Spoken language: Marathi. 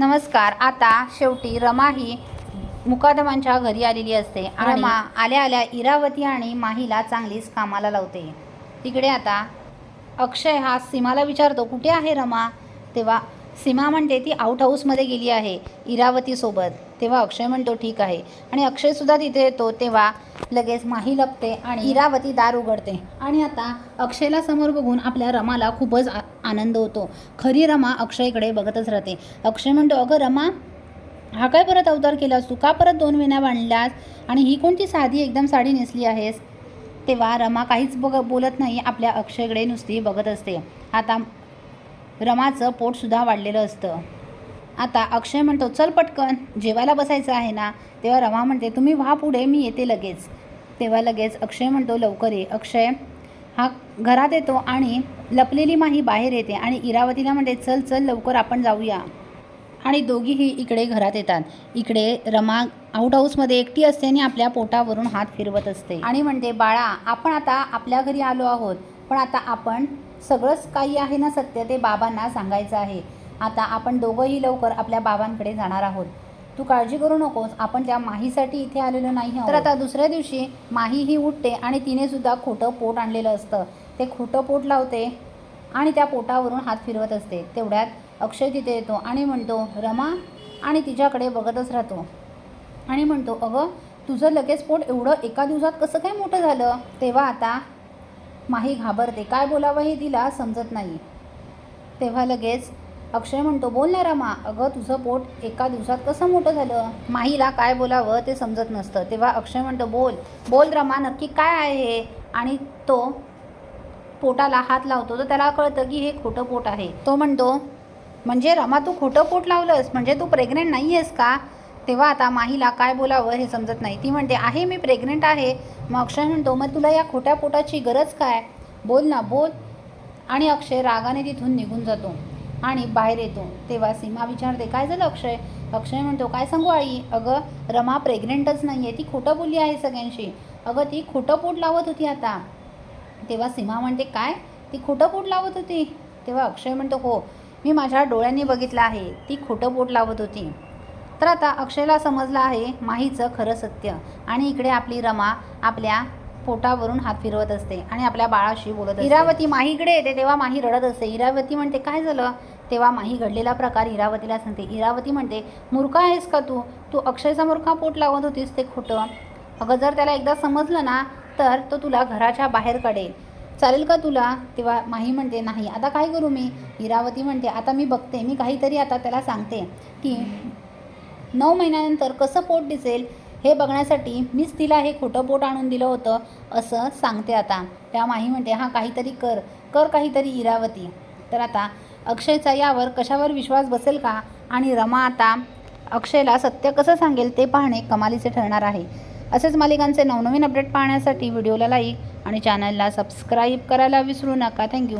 नमस्कार. आता शेवटी रमा ही मुकादमांच्या घरी आलेली असते. रमा आल्या आल्या इरावती आणि माहीला चांगलीच कामाला लावते. तिकडे आता अक्षय हा सीमाला विचारतो कुठे आहे रमा? तेव्हा सीमा म्हणते ती आउट हाऊसमध्ये गेली आहे इरावतीसोबत तेव्हा अक्षय म्हणतो ठीक आहे. आणि अक्षयसुद्धा तिथे येतो तेव्हा लगेच माही लपते आणि इरावती दार उघडते. आणि आता अक्षयला समोर बघून आपल्या रमाला खूपच आनंद होतो. खरी रमा अक्षयकडे बघतच राहते. अक्षय म्हणतो अगं रमा हा काय परत अवतार केलास? तू का परत दोन वेण्या बांधल्यास? आणि ही कोणती साधी एकदम साडी नेसली आहेस? तेव्हा रमा काहीच बघ बोलत नाही आपल्या अक्षयकडे नुसती बघत असते. आता रमाचं पोटसुद्धा वाढलेलं असतं. आता अक्षय म्हणतो चल पटकन जेवायला बसायचं आहे ना? तेव्हा रमा म्हणते तुम्ही व्हा पुढे मी येते लगेच. तेव्हा लगेच अक्षय म्हणतो लवकर ये. अक्षय हा घरात येतो आणि लपलेली माही बाहेर येते आणि इरावतीला म्हणते चल चल लवकर आपण जाऊया. आणि दोघीही इकडे घरात येतात. इकडे रमा आउट हाऊसमध्ये एकटी असते आणि आपल्या पोटावरून हात फिरवत असते. आणि म्हणते बाळा आपण आता आपल्या घरी आलो आहोत पण आता आपण सगळंच काही आहे ना सत्य ते बाबांना सांगायचं आहे. आता आपण दोघंही लवकर आपल्या बाबांकडे जाणार आहोत. तू काळजी करू नकोस आपण त्या माहीसाठी इथे आलेलो नाही तर आता दुसऱ्या दिवशी माही ही उठते आणि तिने सुद्धा खोटं पोट आणलेलं असतं. ते खोटं पोट लावते आणि त्या पोटावरून हात फिरवत असते. तेवढ्यात अक्षय तिथे येतो आणि म्हणतो रमा आणि तिच्याकडे बघतच राहतो. आणि म्हणतो अगं तुझं लगेच पोट एवढं एका दिवसात कसं काय मोठं झालं? तेव्हा आता माही घाबरते. काय बोलावं हे तिला समजत नाही. तेव्हा लगेच अक्षय म्हणतो बोल ना रमा अगं तुझं पोट एका दिवसात कसं मोठं झालं? माहीला काय बोलावं ते समजत नसतं. तेव्हा अक्षय म्हणतो बोल बोल रमा नक्की काय आहे? हे आणि तो पोटाला हात लावतो. तर त्याला कळतं की हे खोटं पोट आहे. तो म्हणतो म्हणजे रमा तू खोटं पोट लावलंस? म्हणजे तू प्रेग्नेंट नाही आहेस का? तेव्हा आता माहीला काय बोलावं हे समजत नाही. ती म्हणते आहे मी प्रेग्नंट आहे. मग अक्षय म्हणतो मग तुला या खोट्या पोटाची गरज काय? बोल ना बोल. आणि अक्षय रागाने तिथून निघून जातो आणि बाहेर येतो. तेव्हा सीमा विचारते काय झालं अक्षय? अक्षय म्हणतो काय सांगू आई? अगं रमा प्रेग्नेंटच नाही आहे ती खोटं बोलली आहे सगळ्यांशी. अगं ती खोटं पोट लावत होती आता. तेव्हा सीमा म्हणते काय? ती खोटं पोट लावत होती? तेव्हा अक्षय म्हणतो हो मी माझ्या डोळ्यांनी बघितलं आहे. ती खोटं पोट लावत होती. तर आता अक्षयला समजलं आहे माहीचं खरं सत्य. आणि इकडे आपली रमा आपल्या पोटावरून हात फिरवत असते आणि आपल्या बाळाशी बोलत असते. इरावती माहीकडे येते तेव्हा माही रडत असते. इरावती म्हणते काय झालं? तेव्हा माही घडलेला प्रकार इरावतीला सांगते. इरावती म्हणते मूर्खा आहेस का तू? तू अक्षयसमोर का पोट लावत होतीस? ते खोटं. अगं जर त्याला एकदा समजलं ना तर तो तुला घराच्या बाहेर काढेल. चालेल का तुला? तेव्हा माही म्हणते नाही आता काय करू मी? इरावती म्हणते आता मी बघते मी काहीतरी आता त्याला सांगते की नऊ महिन्यानंतर कसं पोट दिसेल हे बघण्यासाठी मीच तिला हे खोटं पोट आणून दिलं होतं असं सांगते आता. त्या माही म्हणते हा काहीतरी कर. कर काहीतरी इरावती. तर आता अक्षयचा यावर कशावर विश्वास बसेल का? आणि रमा आता अक्षयला सत्य कसं सांगेल ते पाहणे कमालीचे ठरणार आहे. असेच मालिकांचे नवनवीन अपडेट पाहण्यासाठी व्हिडिओला लाईक आणि चॅनलला सबस्क्राईब करायला विसरू नका. थँक्यू.